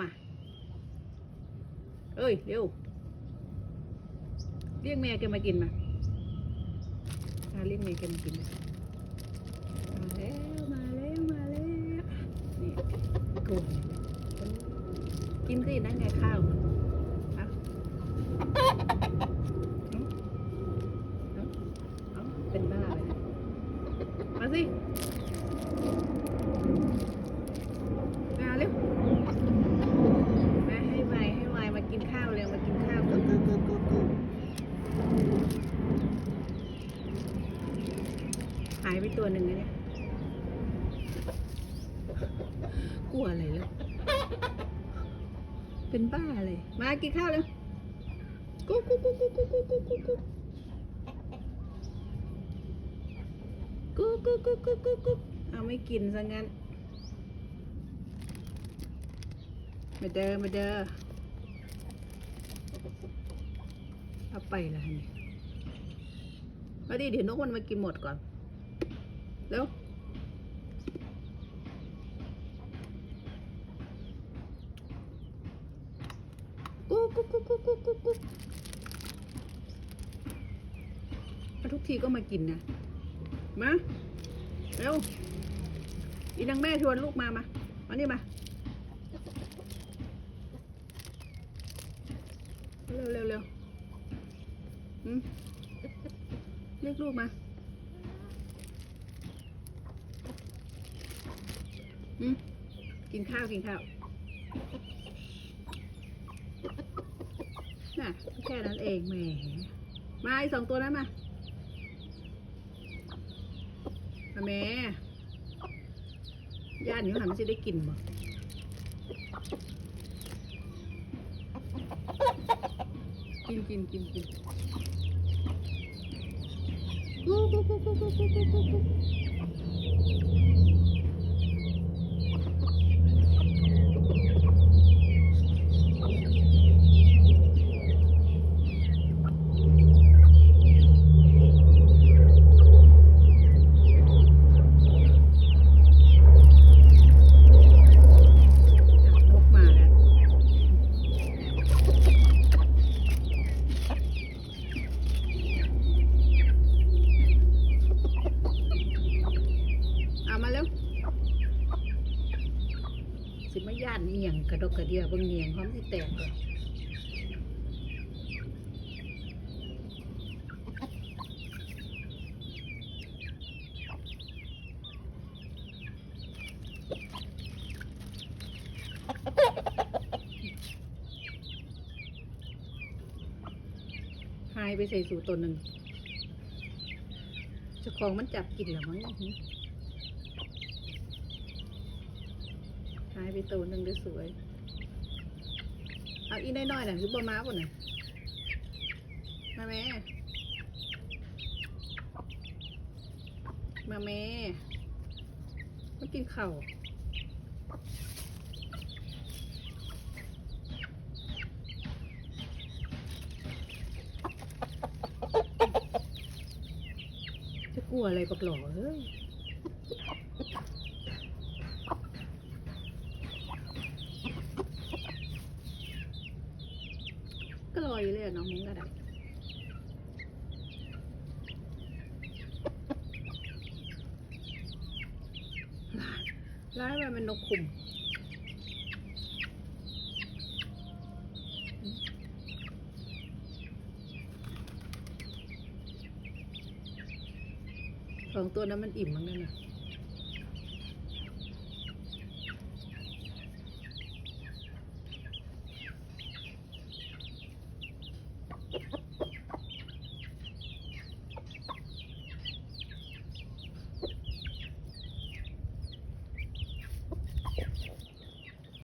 มา เอ้ย เร็ว เรียกแม่แกมากินมาเรียกแม่แกมากิน มามาแล้ว มาแล้ว มาแล้ว นี่กูกินสินั่นไงข้าวอะเอาเอาเอาเป็นบ้าเลยนะมาสิ มาเร็ว มาให้ไวให้ไวมากินข้าวเร็วมากินข้าวกุ๊กกุ๊กกุ๊กกุ๊กกุ๊ก หนึ่งเนี่ยกลัวอะไรแล้ว เป็นบ้าเลย มากินข้าวเร็วกุ๊กกุ๊กกุ๊กกุ๊กกุ๊กกุ๊กกุ๊กกุ๊กกุ๊กกุ๊กกุ๊กกุ๊กกุ๊กกุ๊กเอาไม่กินซะงั้นมาเด้อมาเด้อเอาไปละนี่มาดิเดี๋ยวนกมันมากินหมดก่อน เร็วกุ๊กกุ๊กกุ๊กกุ๊กกุ๊กกุ๊กกุ๊กมาทุกทีก็มากินนะ มา เร็ว อีนางแม่ชวนลูกมา มามานี่มา เร็วเร็วเร็วอืมเรียกลูกมา อืม กินข้าวกินข้าวน่ะแค่นั้นเองแหมมาไอสองตัวนั้นมามาแม่ย่านนี้หันมันจะได้กินบ่กินกินกินกินกูกูกูกูกูกูกูกูกูจับนกมาแล้ว เอามาแล้ว สิมาย่านเอียงกระดกกระเดียเบางเงียงพร้อมที่แตกเลยหายไปใส่สู่ตัวหนึ่งเจ้าของมันจับกินเหรอมั้งเนี่ย หายไปตัวหนึ่งได้สวย เอาอีน้อยๆน่ะคือบ่มาป่ะน่ะมาแม่ มาแม่มากินเข้าจะกลัวอะไรกับหล่อเฮ้ย ก็ลอยเลยอะน้องมุ้งก็ได้ร้ายร้ายไปเป็นนกขุมสองตัวนั้นมันอิ่มมั้งนั่นน่ะ